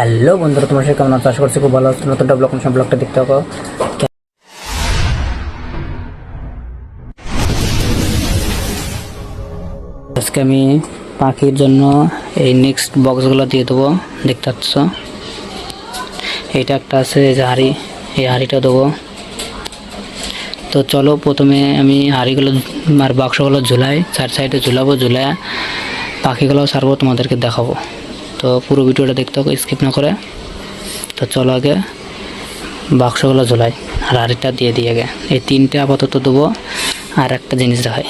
Hello বন্ধুরা, তোমার সাথে কেমন আছো? আশা করছি খুব ভালো আছো। নতুন ব্লগ অনুষ্ঠান ব্লগটা দেখতে থাকো। আজকে আমি পাখির জন্য এই নেক্সট বক্সগুলো দিয়ে দেবো। দেখতে পাচ্ছ? এইটা একটা আছে, এই যে হাঁড়ি। এই হাঁড়িটা দেবো। তো চলো প্রথমে আমি হাঁড়িগুলো আর বাক্সগুলো ঝুলাই, চার সাইডে ঝুলাবো ঝুলাই পাখিগুলো সারবো, তোমাদেরকে দেখাবো। তো পুরো ভিডিওটা দেখতে হবে স্কিপ না করে। তো চলো আগে বাক্সগুলো ঝোলাই, আর আরেকটা দিয়ে দিয়ে আগে। এই তিনটে আপাতত দেবো, আর একটা জিনিস দেখাই।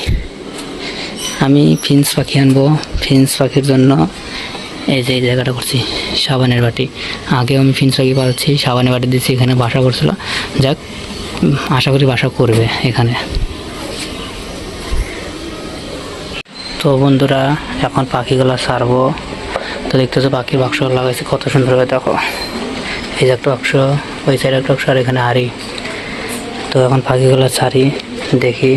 আমি ফিন্স পাখি আনব, ফিন্স পাখির জন্য এই যে এই জায়গাটা করছি, সাবানের বাটি। আগেও আমি ফিন্স পাখি পালছি, সাবানের বাটি দিচ্ছি এখানে বাসা করছিল। যাক, আশা করি বাসা করবে এখানে। তো বন্ধুরা, এখন পাখিগুলো ছাড়বো তো দেখতেছো পাখির বাক্স লাগাইছে, কত সুন্দর হবে দেখো। এই যে একটা বাক্স, ওই সাইড একটা বাক্স, আর এখানে হাড়ি। তো এখন পাখিগুলো ছাড়ি, দেখি।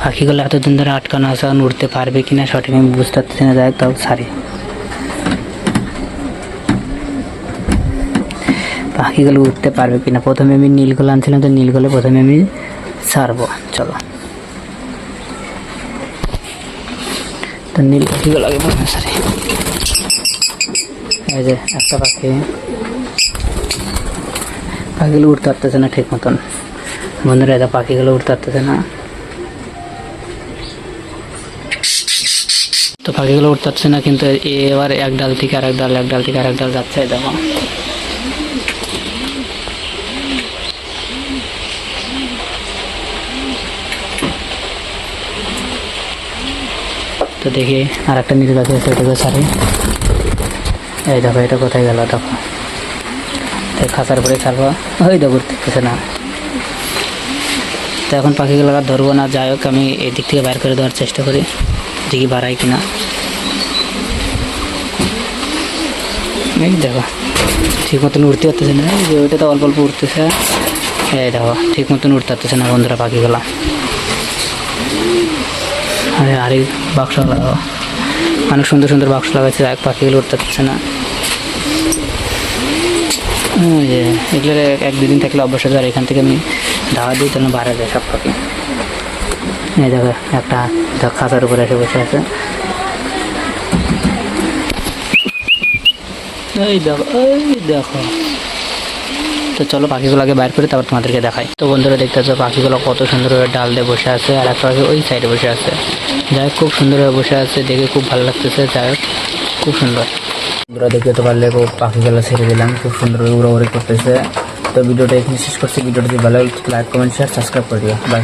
পাখিগুলো এতদিন ধরে আটকানো আছে, এখন উঠতে পারবে কি না সঠিক আমি বুঝতে পারছি না, যাই তাও ছাড়ি। পাখিগুলো উঠতে পারবে কিনা? প্রথমে আমি নীলগুলো আনছিলাম, তো নীলগুলো প্রথমে আমি ছাড়বো। চলো। তো নীল পাখিগুলো আগে ছাড়ি। এই যে একটা পাখি। পাখিগুলো উঠতে পারতেছে না ঠিক মতন। বন্ধুরা এটা পাখিগুলো উঠতে পারতেছে না। তো পাখিগুলো উঠতে পারছে না, কিন্তু এবার এক ডাল থেকে আরেক ডাল, এক ডাল থেকে আরেক ডাল যাচ্ছে দেখো। তো দেখি আর একটা পাখি আছে ওটাকে ছাড়ি এই দেখো, এটা কোথায় গেল দেখো। খাঁচার পরে ছাড়বো। ওই দেখো উঠতেছে না। তো এখন পাখিগুলো আর ধরবো না, যাই হোক, আমি এই দিক থেকে বাইর করে দেওয়ার চেষ্টা করি দেখি বাড়াই কিনা। এই দেখো, ঠিক মতন উঠতে পারতেছে না। যে ওইটা তো অল্প অল্প উঠতেছে এই দেখো, ঠিক মতন উঠতে পারতেছে না বন্ধুরা পাখিগুলা। আরে আরে, বাক্স লাগাও। অনেক সুন্দর সুন্দর বাক্স লাগাচ্ছে এক পাখিগুলো উঠতে পারছে না। যে এগুলো এক- দুদিন থাকলে অবশ্যই আর এখান থেকে আমি ধাওয়া দিই তাহলে বাড়া যায় সব পাখি এই দেখো, একটা খাতার উপরে এসে বসে আছে। এই দেখো এই দেখো। তো চলো পাখিগুলোকে বাইর করে তারপর তোমাদেরকে দেখাই। তো বন্ধুরা দেখতে পাচ্ছ পাখিগুলো কত সুন্দরভাবে ডাল দিয়ে বসে আছে আর একটা পাখি ওই সাইডে বসে আছে। যাই খুব সুন্দরভাবে বসে আছে, দেখে খুব ভালো লাগতেছে, যাই খুব সুন্দর। বন্ধুরা, দেখতে তো পারলে খুব পাখিগুলো ছেড়ে দিলাম, খুব সুন্দরভাবে উড়াউড়ি করতেছে। তো ভিডিওটা এখানে শেষ করছি, ভিডিওটা যদি ভালো লাগে লাইক কমেন্ট শেয়ার সাবস্ক্রাইব করে দিও। বাই